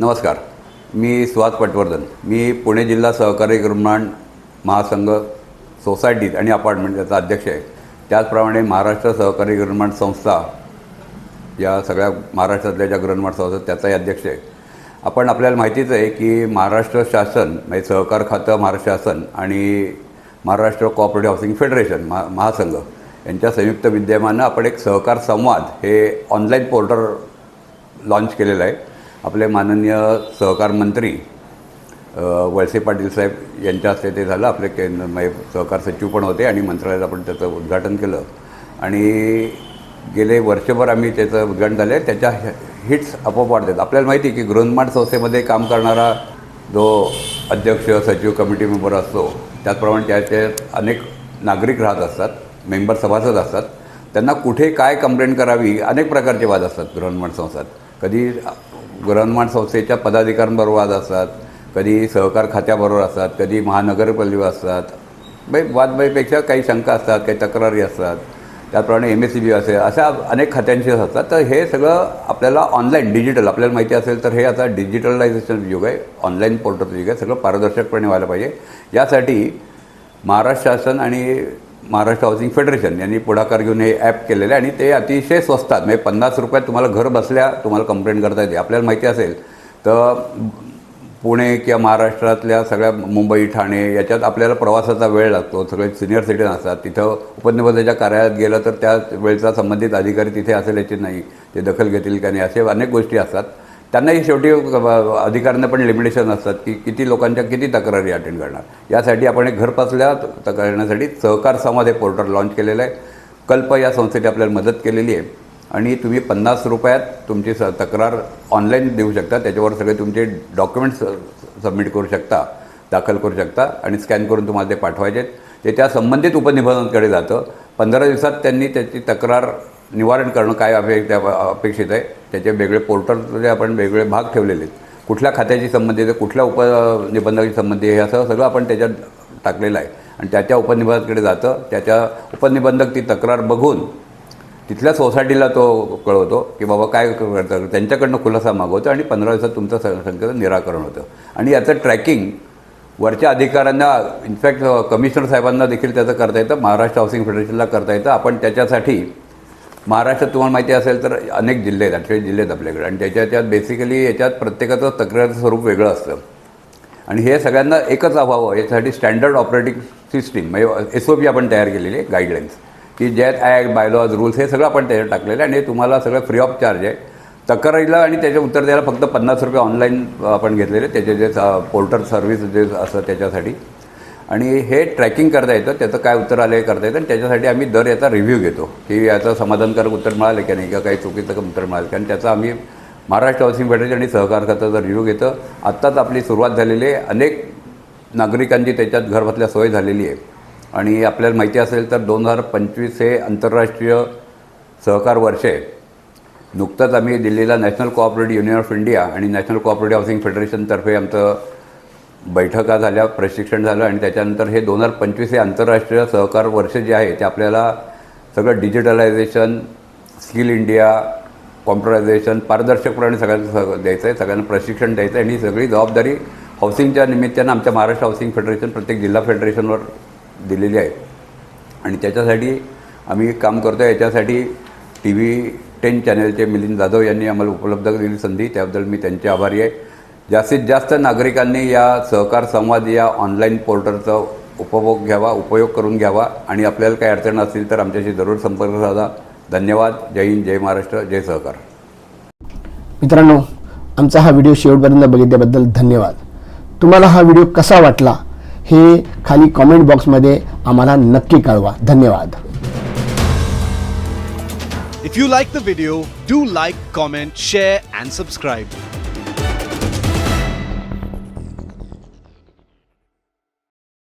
नमस्कार. मी सुहास पटवर्धन. मी पुणे जिल्हा सहकारी निर्माण महासंघ सोसायटीज आणि अपार्टमेंट याचा अध्यक्ष आहे. त्याचप्रमाणे महाराष्ट्र सहकारी निर्माण संस्था या सगळ्या महाराष्ट्रातल्या ज्या गृहनिर्माण संस्था त्याचाही अध्यक्ष आहे. आपण आपल्याला माहितीच आहे की महाराष्ट्र शासन म्हणजे सहकार खातं महाराष्ट्र शासन आणि महाराष्ट्र कोऑपरेटिव्ह हाऊसिंग फेडरेशन महा महासंघ यांच्या संयुक्त विद्यमानं आपण एक सहकार संवाद हे ऑनलाईन पोर्टल लॉन्च केलेलं आहे. आपले माननीय सहकार मंत्री वळसे पाटील साहेब यांच्या हस्ते ते झालं. आपले केंद्र म्हणजे सहकार सचिव पण होते आणि मंत्रालयात आपण त्याचं उद्घाटन केलं. आणि गेले वर्षभर आम्ही त्याचं उद्घाटन झालं आहे त्याच्या हिट्स आपोआप वाढतात. आपल्याला माहिती आहे की गृहनिर्माण संस्थेमध्ये काम करणारा जो अध्यक्ष सचिव कमिटी मेंबर असतो त्याचप्रमाणे त्याचे अनेक नागरिक राहत असतात मेंबर सभासद असतात. त्यांना कुठे काय कंप्लेंट करावी अनेक प्रकारचे वाद असतात गृहनिर्माण संस्थात. कधी गृहनिर्माण संस्थेच्या पदाधिकाऱ्यांबरोबर वाद असतात कधी सहकार खात्याबरोबर असतात कधी महानगरपालिका असतात. म्हणजे वादबाईपेक्षा काही शंका असतात काही तक्रारी असतात. त्याप्रमाणे एम एस सी बी असेल अशा अनेक खात्यांचे असतात. तर हे सगळं आपल्याला ऑनलाईन डिजिटल आपल्याला माहिती असेल तर हे आता डिजिटलायझेशन युग आहे. ऑनलाईन पोर्टलचं युग आहे. सगळं पारदर्शकपणे व्हायला पाहिजे. यासाठी महाराष्ट्र शासन आणि महाराष्ट्र हाऊसिंग फेडरेशन यांनी पुढाकार घेऊन हे ॲप केलेलं आहे आणि ते अतिशय स्वस्तात म्हणजे पन्नास रुपयात तुम्हाला घर बसल्या तुम्हाला कंप्लेंट करता येते. आपल्याला माहिती असेल तर पुणे किंवा महाराष्ट्रातल्या सगळ्या मुंबई ठाणे याच्यात आपल्याला प्रवासाचा वेळ लागतो. सगळे सिनियर सिटीजन असतात. तिथं उपनिबंधाच्या कार्यालयात गेलं तर त्या वेळचा संबंधित अधिकारी तिथे असेल याची नाही. ते दखल घेतील का नाही असे अनेक गोष्टी असतात. त्यांनाही शेवटी अधिकाऱ्यांना पण लिमिटेशन असतात की किती लोकांच्या किती तक्रारी अटेंड करणार. यासाठी आपण एक घरपासल्या त सहकार संवाद हे पोर्टल लॉन्च केलेलं आहे. कल्प या संस्थेने आपल्याला मदत केलेली आहे. आणि तुम्ही पन्नास रुपयात तुमची स तक्रार ऑनलाईन देऊ शकता. त्याच्यावर सगळे तुमचे डॉक्युमेंट्स सबमिट करू शकता दाखल करू शकता आणि स्कॅन करून तुम्हाला ते पाठवायचे आहेत. ते त्या संबंधित उपनिबंधांकडे जातं. पंधरा दिवसात त्यांनी त्याची तक्रार निवारण करणं काय अपेक्षित अपेक्षित आहे त्याचे वेगळे पोर्टलचे आपण वेगळे भाग ठेवलेले आहेत. कुठल्या खात्याशी संबंधित आहे कुठल्या उपनिबंधाशी संबंधित आहे असं सगळं आपण त्याच्यात टाकलेलं आहे. आणि त्याच्या उपनिबंधाकडे जातं त्याच्या उपनिबंधक ती तक्रार बघून तिथल्या सोसायटीला तो कळवतो की बाबा काय करतं त्यांच्याकडनं खुलासा मागवतो आणि पंधरा दिवसात तुमचं स- शंकेचं निराकरण होतं. आणि याचं ट्रॅकिंग वरच्या अधिकाऱ्यांना इनफॅक्ट कमिशनर साहेबांना देखील त्याचं करता येतं महाराष्ट्र हाऊसिंग फेडरेशनला करता येतं. आपण त्याच्यासाठी महाराष्ट्रात तुम्हाला माहिती असेल तर अनेक जिल्हे आहेत अठ्ठावीस जिल्हे आहेत आपल्याकडे. आणि त्याच्यात बेसिकली याच्यात प्रत्येकाचं तक्रारचं स्वरूप वेगळं असतं. आणि हे सगळ्यांना एकच अभावं याच्यासाठी स्टँडर्ड ऑपरेटिंग सिस्टीम म्हणजे एस ओ पी आपण तयार केलेली आहे गाईडलाईन्स की ज्यात ॲक्ट बायलॉज रूल्स हे सगळं आपण त्याच्यात टाकलेलं आहे आणि हे तुम्हाला सगळं फ्री ऑफ चार्ज आहे. तक्रारीला आणि त्याचे उत्तर द्यायला फक्त पन्नास रुपये ऑनलाईन आपण घेतलेले त्याचे जे पोर्टल सर्व्हिस जे असतं त्याच्यासाठी. आणि हे ट्रॅकिंग करता येतं त्याचं काय उत्तर आलं हे करता येतं आणि त्याच्यासाठी आम्ही दर याचा रिव्ह्यू घेतो की याचं समाधानकारक उत्तर मिळालं की नाही किंवा काही चुकीचं उत्तर मिळालं की आणि त्याचा आम्ही महाराष्ट्र हाऊसिंग फेडरेशन आणि सहकार खात्याचा रिव्ह्यू घेतं. आत्ताच आपली सुरुवात झालेली आहे. अनेक नागरिकांची त्याच्यात घरबसल्या सोय झालेली आहे. आणि आपल्याला माहिती असेल तर दोन हजार पंचवीस हे आंतरराष्ट्रीय सहकार वर्ष आहे. नुकतंच आम्ही दिल्लीला national cooperative union of India आणि नॅशनल कोऑपरेटिव्ह हाऊसिंग फेडरेशनतर्फे आमचं बैठका झाल्या प्रशिक्षण झालं आणि त्याच्यानंतर हे दोन हजार पंचवीस हे आंतरराष्ट्रीय सहकार वर्ष जे आहे ते आपल्याला सगळं डिजिटलायझेशन स्किल इंडिया कॉम्प्युटरायझेशन पारदर्शकपणे सगळ्यांना सग द्यायचं आहे सगळ्यांना प्रशिक्षण द्यायचं आहे आणि ही सगळी जबाबदारी हाऊसिंगच्या निमित्तानं आमच्या महाराष्ट्र हाऊसिंग फेडरेशन प्रत्येक जिल्हा फेडरेशनवर दिलेली आहे. आणि त्याच्यासाठी आम्ही काम करतो आहे याच्यासाठी टी व्ही टेन चॅनलचे मिलिंद जाधव यांनी आम्हाला उपलब्ध दिली संधी त्याबद्दल मी त्यांचे आभारी आहे. जास्तीत जास्त नागरिकांनी या सहकार संवाद या ऑनलाईन पोर्टलचा उपभोग घ्यावा उपयोग करून घ्यावा आणि आपल्याला काही अडचण असतील तर आमच्याशी जरूर संपर्क साधा. धन्यवाद. जय हिंद जय महाराष्ट्र जय सहकार. मित्रांनो आमचा हा व्हिडिओ शेवटपर्यंत बघितल्याबद्दल धन्यवाद. तुम्हाला हा व्हिडिओ कसा वाटला हे खाली कॉमेंट बॉक्समध्ये आम्हाला नक्की कळवा. धन्यवाद. If you like the video, do like, comment, share, and subscribe.